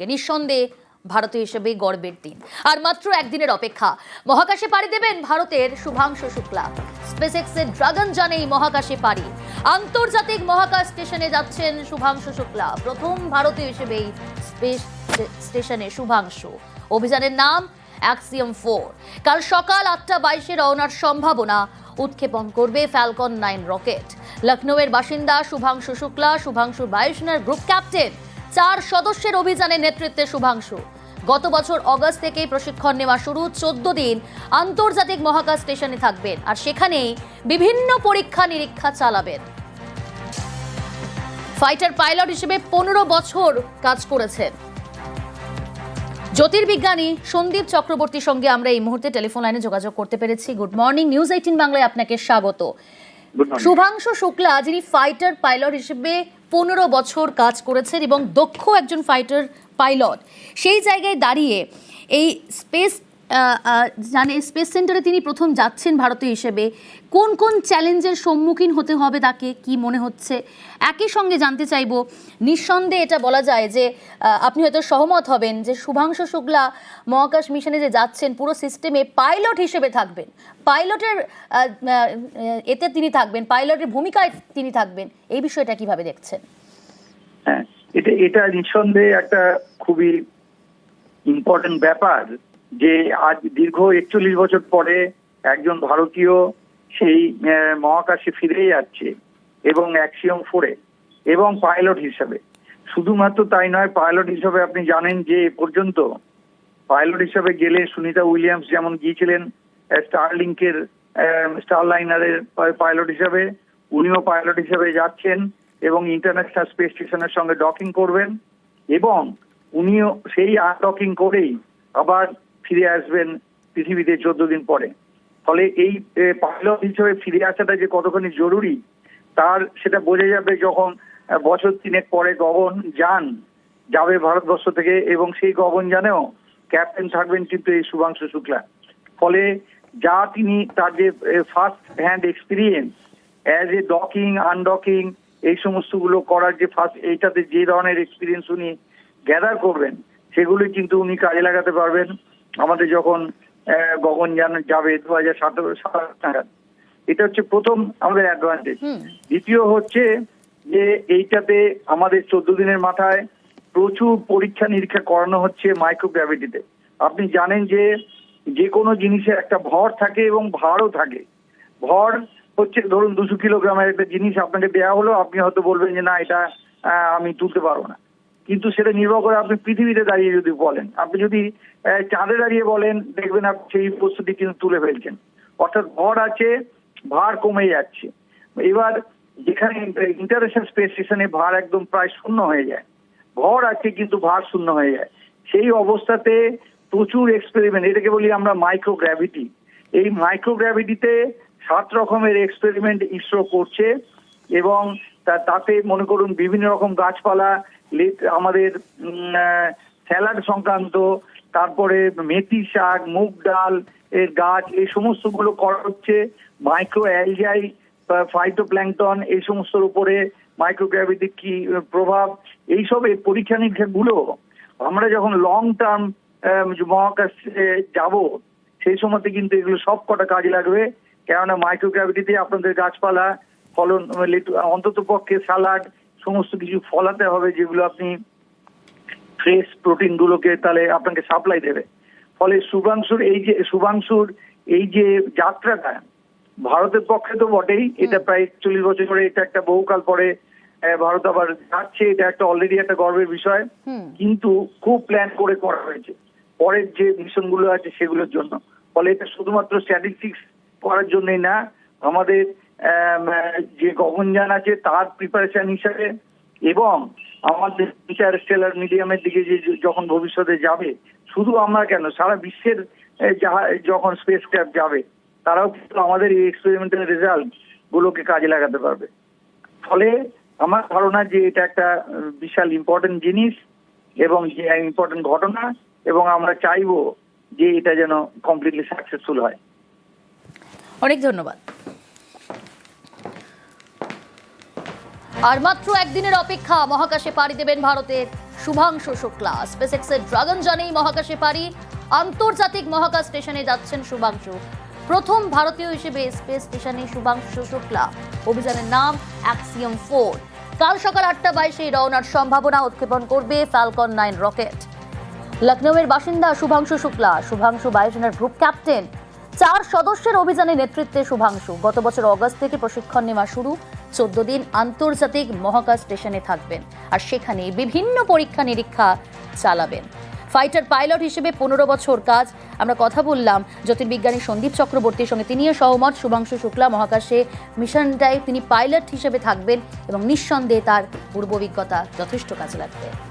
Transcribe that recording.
সঙ্গে। নিঃসন্দেহে ভারতীয় হিসেবে গর্বের দিন। আর মাত্র একদিনের অপেক্ষা। মহাকাশে পাড়ি দেবেন ভারতের শুভাংশু শুক্লা। স্পেসএক্সের ড্রাগন জানেই মহাকাশে পাড়ি। আন্তর্জাতিক মহাকাশ স্টেশনে যাচ্ছেন শুভাংশু শুক্লা। প্রথম ভারতীয় হিসেবেই স্পেস স্টেশনে শুভাংশু। অভিযানের নাম অ্যাক্সিয়াম ফোর কাল সকাল আটটা বাইশে রওনার সম্ভাবনা উৎক্ষেপণ করবে ফ্যালকন নাইন রকেট লখনৌয়ের বাসিন্দা শুভাংশু শুক্লা শুভাংশু বায়ুসেনার গ্রুপ ক্যাপ্টেন চার সদস্যের অভিযানে নেতৃত্বে শুভাংশু। গত বছর অগস্ট থেকেই প্রশিক্ষণ নেওয়া শুরু চোদ্দ দিন আন্তর্জাতিক মহাকাশ স্টেশনে থাকবেন আর সেখানেই বিভিন্ন পরীক্ষা নিরীক্ষা চালাবেন। ফাইটার পাইলট হিসেবে পনেরো বছর কাজ করেছেন। জ্যোতির্বিজ্ঞানী সন্দীপ চক্রবর্তীর সঙ্গে আমরা এই মুহূর্তে টেলিফোন লাইনে যোগাযোগ করতে পেরেছি। গুড মর্নিং নিউজ এইটিন বাংলায় আপনাকে স্বাগত। শুভাংশু শুক্লা যিনি ফাইটার পাইলট হিসেবে পনেরো বছর কাজ করেছেন এবং দক্ষ একজন ফাইটার পাইলট সেই জায়গায় দাঁড়িয়ে এই স্পেস জানে স্পেস সেন্টারে তিনি প্রথম যাচ্ছেন ভারতীয় হিসেবে। কোন কোন চ্যালেঞ্জের সম্মুখীন হতে হবে তাকে? কি মনে হচ্ছে? একই সঙ্গে জানতে চাইব, নিঃসন্দেহে এটা বলা যায় যে আপনি হয়তো সহমত হবেন যে শুভাংশু শুক্লা মহাকাশ মিশনে যে যাচ্ছেন, পুরো সিস্টেমে পাইলট হিসেবে থাকবেন। পাইলটের এতে তিনি থাকবেন পাইলটের ভূমিকায় তিনি থাকবেন। এই বিষয়টা কীভাবে দেখছেন? হ্যাঁ এটা এটা নিঃসন্দেহে একটা খুবই ইম্পর্টেন্ট ব্যাপার। যে আজ দীর্ঘ একচল্লিশ বছর পরে একজন ভারতীয় সেই মহাকাশে ফিরে যাচ্ছে এবং অ্যাক্সিয়ম ফোরে এবং পাইলট হিসাবে। শুধুমাত্র তাই নয়, পাইলট হিসাবে আপনি জানেন যে এ পর্যন্ত পাইলট হিসাবে গেলে সুনিতা উইলিয়ামস যেমন গিয়েছিলেন স্টারলিংকের স্টার লাইনারের পাইলট হিসাবে, উনিও পাইলট হিসাবে যাচ্ছেন এবং ইন্টারন্যাশনাল স্পেস স্টেশনের সঙ্গে ডকিং করবেন এবং উনিও সেই আনডকিং করেই আবার ফিরে আসবেন পৃথিবীতে চোদ্দ দিন পরে। ফলে এই পাইলট হিসেবে ফিরে আসাটা যে কতখানি জরুরি, তার সেটা বোঝা যাবে যখন বছর তিনেক পরে গগন যান, যাবে ভারতবর্ষ থেকে এবং সেই গগন জানেও ক্যাপ্টেন থাকবেন কিন্তু এই শুভাংশু শুক্লা। ফলে যা তিনি, তার যে first hand experience as a docking undocking এই সমস্তগুলো করার যে ফার্স্ট এইটাতে যে ধরনের এক্সপিরিয়েন্স উনি গ্যাদার করবেন সেগুলো কিন্তু উনি কাজে লাগাতে পারবেন। আমাদের যখন গগনযান যাবে দু হাজার সতেরো সাত নাগাদ এটা হচ্ছে প্রথম আমাদের অ্যাডভান্টেজ দ্বিতীয় হচ্ছে যে এইটাতে আমাদের চোদ্দ দিনের মাথায় প্রচুর পরীক্ষা নিরীক্ষা করানো হচ্ছে মাইক্রোগ্র্যাভিটিতে আপনি জানেন যে যে কোনো জিনিসের একটা ভর থাকে এবং ভারও থাকে। ভর হচ্ছে ধরুন দুশো কিলোগ্রামের একটা জিনিস আপনাকে দেওয়া হলো আপনি হয়তো বলবেন যে না এটা আহ, আমি তুলতে পারব না। কিন্তু সেটা নির্ভর করে আপনি পৃথিবীতে দাঁড়িয়ে যদি বলেন, আপনি যদি চাঁদে দাঁড়িয়ে বলেন, দেখবেন আপনি সেই প্রস্তুতি কিন্তু তুলে ফেলছেন। অর্থাৎ ভর আছে, ভার কমে যাচ্ছে। এবার যেখানে ইন্টারন্যাশনাল স্পেস স্টেশনে ভার একদম প্রায় শূন্য হয়ে যায়। ভর আছে কিন্তু ভার শূন্য হয়ে যায়। সেই অবস্থাতে প্রচুর এক্সপেরিমেন্ট এটাকে বলি আমরা মাইক্রোগ্র্যাভিটি এই মাইক্রোগ্র্যাভিটিতে সাত রকমের এক্সপেরিমেন্ট ইসরো করছে এবং তাতে মনে করুন বিভিন্ন রকম গাছপালা আমাদের স্যালাড সংক্রান্ত, তারপরে মেথি শাক, মুগ ডাল, এর গাছ, এই সমস্তগুলো করা হচ্ছে। মাইক্রো অ্যালজাই ফাইটোপ্ল্যাঙ্কটন এই সমস্তর উপরে মাইক্রোগ্র্যাভিটির কি প্রভাব, এইসব এই পরীক্ষা নিরীক্ষাগুলো আমরা যখন লং টার্ম মহাকাশে যাব, সেই সময়তে কিন্তু এগুলো সব কটা কাজে লাগবে। কেননা মাইক্রোগ্রাভিটিতে আপনাদের গাছপালা, ফলন অন্তত পক্ষে সালাড সমস্ত কিছু ফলাতে হবে যেগুলো আপনি ফ্রেশ প্রোটিন গুলোকে তাহলে আপনাকে সাপ্লাই দেবে। ফলে শুভাংশুর এই যে শুভাংশুর এই যে যাত্রাটা ভারতের পক্ষে তো বটেই। এটা প্রায় চল্লিশ বছর পরে এটা একটা বহুকাল পরে ভারত আবার যাচ্ছে। এটা একটা অলরেডি একটা গর্বের বিষয়। কিন্তু খুব প্ল্যান করে করা হয়েছে। পরের যে মিশনগুলো আছে সেগুলোর জন্য। ফলে এটা শুধুমাত্র স্ট্যাটিস্টিক্স করার জন্যই না আমাদের যে গগনযান আছে তার প্রিপারেশন হিসাবে এবং আমাদের ইন্টার স্টেলার মিডিয়ামের দিকে যে যে- যখন ভবিষ্যতে যাবে, শুধু আমরা কেন, সারা বিশ্বের যাহা, যখন স্পেস ক্যাপ যাবে, তারাও কিন্তু আমাদের এই এক্সপেরিমেন্টাল রেজাল্ট গুলোকে কাজে লাগাতে পারবে। ফলে আমার ধারণা যে এটা একটা বিশাল ইম্পর্টেন্ট জিনিস এবং যে ইম্পর্টেন্ট ঘটনা এবং আমরা চাইব যে এটা যেন কমপ্লিটলি সাকসেসফুল হয়। অনেক ধন্যবাদ। আর মাত্র একদিনের অপেক্ষা মহাকাশে পাড়ি দেবেন ভারতের শুভাংশু শুক্লা। স্পেসএক্সের ড্রাগন জানেই মহাকাশে পারি আন্তর্জাতিক মহাকাশ স্টেশনে যাচ্ছেন শুভাংশু। প্রথম ভারতীয় হিসেবে স্পেস স্টেশনে শুভাংশু শুক্লা। অভিযানের নাম অ্যাক্সিয়ম ফোর কাল সকাল আটটা বাইশে রওনার সম্ভাবনা উৎক্ষেপণ করবে ফ্যালকন নাইন রকেট লখনৌয়ের বাসিন্দা শুভাংশু শুক্লা। শুভাংশু বায়ুসেনার গ্রুপ ক্যাপ্টেন চার সদস্যের অভিযানে নেতৃত্বে শুভাংশু। গত বছর অগস্ট থেকে প্রশিক্ষণ নেওয়া শুরু। চোদ্দ দিন আন্তর্জাতিক মহাকাশ স্টেশনে থাকবেন আর সেখানে বিভিন্ন পরীক্ষা নিরীক্ষা চালাবেন। ফাইটার পাইলট হিসেবে পনেরো বছর কাজ। আমরা কথা বললাম জ্যোতির্বিজ্ঞানী সন্দীপ চক্রবর্তীর সঙ্গে। তিনিও সহমত, শুভাংশু শুক্লা মহাকাশে মিশনটায় তিনি পাইলট হিসেবে থাকবেন এবং নিঃসন্দেহে তার পূর্ব অভিজ্ঞতা যথেষ্ট কাজে লাগবে।